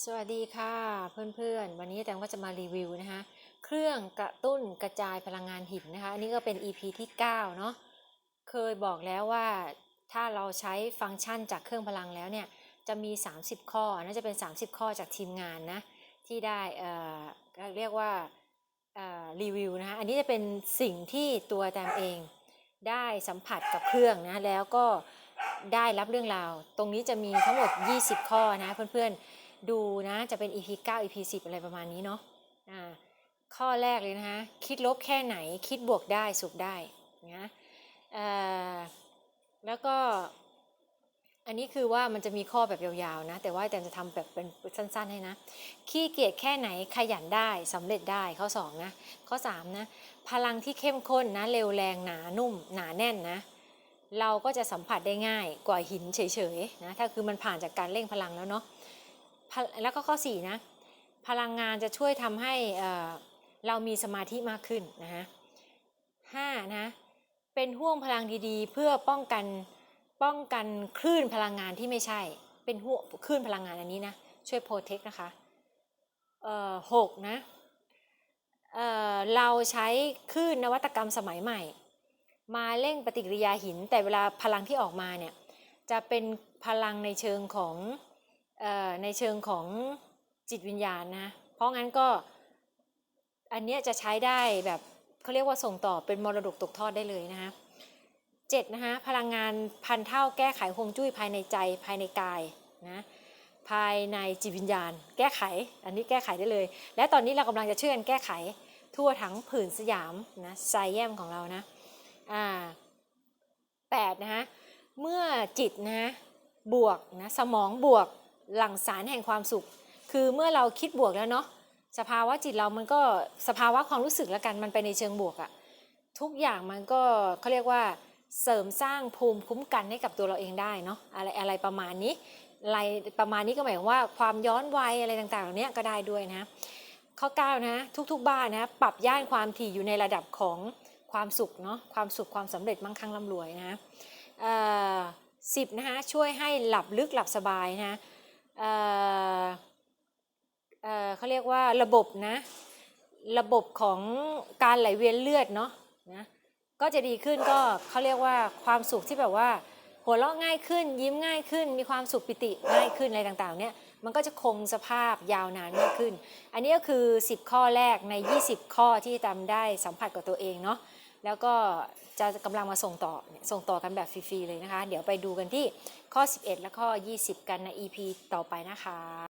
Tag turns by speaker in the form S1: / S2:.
S1: สวัสดีค่ะเพื่อนๆ วันนี้แตงก็จะมารีวิวนะคะ เครื่องกระตุ้นกระจายพลังงานหินนะคะ อันนี้ก็เป็น EP ที่ 9 เนาะเคยบอกแล้วว่าถ้าเราใช้ฟังก์ชันจากเครื่องพลังแล้วเนี่ย จะมี 30 ข้อน่าจะเป็น 30 ข้อจากทีมงานนะ ที่ได้เอ่อเรียกว่าเอ่อรีวิวนะคะอันนี้จะเป็นสิ่งที่ตัวแตมเองได้สัมผัสกับเครื่องนะแล้วก็ได้รับเรื่องราว ตรงนี้จะมีทั้งหมด 20 ข้อนะเพื่อนๆ ดูนะจะเป็น EP 9 EP 10 อะไรประมาณนี้เนาะอ่าข้อแรกเลยนะคะคิดลบแค่ไหนคิดบวกได้สุขได้นะเอ่อแล้วก็อันนี้คือว่ามันจะมีข้อแบบยาวๆนะ แต่ว่าแต่จะทำแบบเป็นสั้นๆให้นะ ขี้เกียจแค่ไหนขยันได้สำเร็จได้ข้อ2นะข้อ3นะพลังที่เข้มข้นนะเร็วแรงหนานุ่ม หนาแน่นนะ เราก็จะสัมผัสได้ง่ายกว่าหินเฉยๆนะถ้าคือมันผ่านจากการเร่งพลังแล้วเนาะ แล้วก็ข้อ4นะพลังงานจะช่วยทำให้เรามีสมาธิมากขึ้นนะฮะห้านะเป็นห่วงพลังดีๆ เพื่อป้องกันป้องกันคลื่นพลังงานที่ไม่ใช่ เป็นห่วงคลื่นพลังงานอันนี้นะช่วยโปรเทคนะคะเอ่อหกนะเอ่อเราใช้คลื่นนวัตกรรมสมัยใหม่ มาเร่งปฏิกิริยาหินแต่เวลาพลังที่ออกมาเนี่ยจะเป็นพลังในเชิงของ ในเชิงของจิตวิญญาณนะเพราะงั้นก็อันเนี้ยจะใช้ได้แบบเขาเรียกว่าส่งต่อเป็นมรดกตกทอดได้เลยนะคะเจ็ดนะคะพลังงานพันเท่าแก้ไขฮวงจุ้ยภายในใจภายในกายนะภายในจิตวิญญาณ แก้ไข อันนี้แก้ไขได้เลย และตอนนี้เรากำลังจะช่วยกันแก้ไขทั่วทั้งผืนสยามนะไซแยมของเรานะอ่าแปดนะคะเมื่อจิตนะบวกนะสมองบวก หลั่งสารแห่งความสุข คือเมื่อเราคิดบวกแล้วเนาะสภาวะจิตเรามันก็สภาวะความรู้สึกแล้วกันมันไปในเชิงบวกอะทุกอย่างมันก็เขาเรียกว่าเสริมสร้างภูมิคุ้มกันให้กับตัวเราเองได้เนาะอะไรอะไรประมาณนี้อะไรประมาณนี้ก็หมายความว่าความย้อนวัยอะไรต่างๆเหล่านี้ก็ได้ด้วยนะข้อ9นะทุกๆบ้านนะปรับย่านความถี่อยู่ในระดับของความสุขเนาะความสุขความสำเร็จมั่งคั่งร่ำรวยนะสิบนะคะช่วยให้หลับลึกหลับสบายนะ เขาเรียกว่าระบบนะ ระบบของการไหลเวียนเลือดเนาะนะก็จะดีขึ้นก็เขาเรียกว่าความสุขที่แบบว่า หัวเราะง่ายขึ้น ยิ้มง่ายขึ้น มีความสุขปิติง่ายขึ้นอะไรต่างๆ เนี่ยมันก็จะคงสภาพยาวนานมากขึ้น อันนี้ก็คือ 10 ข้อแรกใน 20 ข้อที่ทำได้สัมผัสกับตัวเองเนาะ แล้วก็จะกำลังมาส่งต่อเนี่ยส่งต่อกันแบบฟรีๆเลยนะคะ เดี๋ยวไปดูกันที่ข้อ 11 และข้อ 20 กันใน EP ต่อไปนะคะ